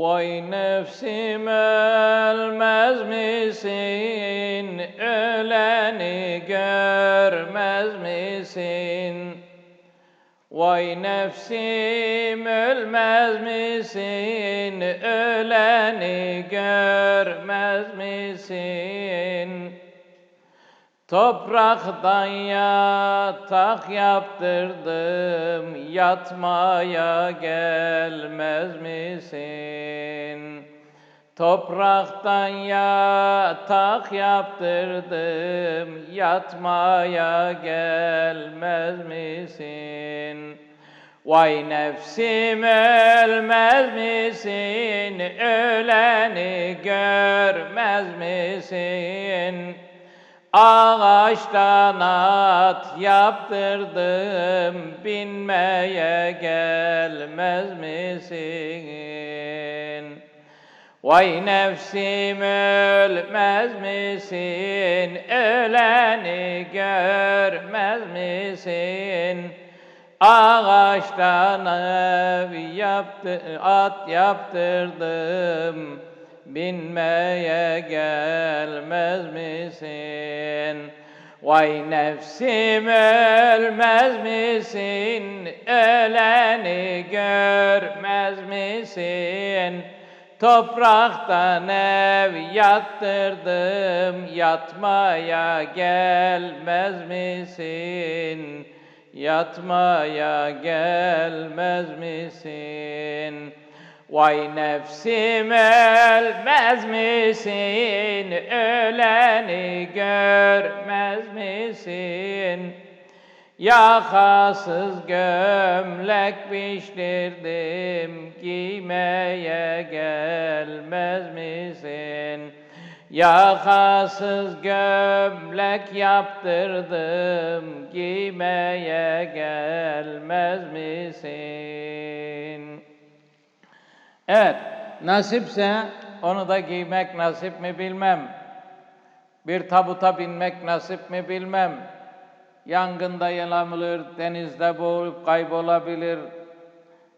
Vay nefsim ölmez misin? Öleni görmez misin? Vay nefsim ölmez misin? Öleni görmez misin? Topraktan yatak yaptırdım, yatmaya gelmez misin? Topraktan yatak yaptırdım, yatmaya gelmez misin? Vay nefsim ölmez misin? Öleni görmez misin? Ağaçtan at yaptırdım, binmeye gelmez misin? Vay nefsim ölmez misin? Öleni görmez misin? Ağaçtan ev yaptı, at yaptırdım, binmeye gelmez misin? Vay nefsim ölmez misin? Öleni görmez misin? Topraktan ev yattırdım, yatmaya gelmez misin? Yatmaya gelmez misin? Vay nefsim ölmez misin? Öleni görmez misin? Yakasız gömlek piştirdim, giymeye gelmez misin? Yakasız gömlek yaptırdım, giymeye gelmez misin? Evet, nasipse onu da giymek nasip mi bilmem. Bir tabuta binmek nasip mi bilmem. Yangında yanılır, denizde boğulup kaybolabilir.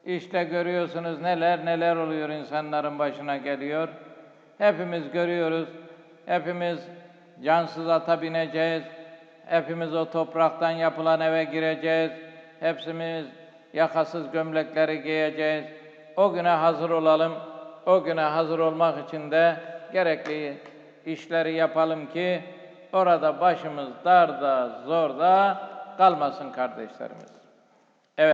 İşte görüyorsunuz neler neler oluyor insanların başına geliyor. Hepimiz görüyoruz. Hepimiz cansız ata bineceğiz. Hepimiz o topraktan yapılan eve gireceğiz. Hepsimiz yakasız gömlekleri giyeceğiz. O güne hazır olalım. O güne hazır olmak için de gerekli işleri yapalım ki orada başımız darda, zorda kalmasın kardeşlerimiz.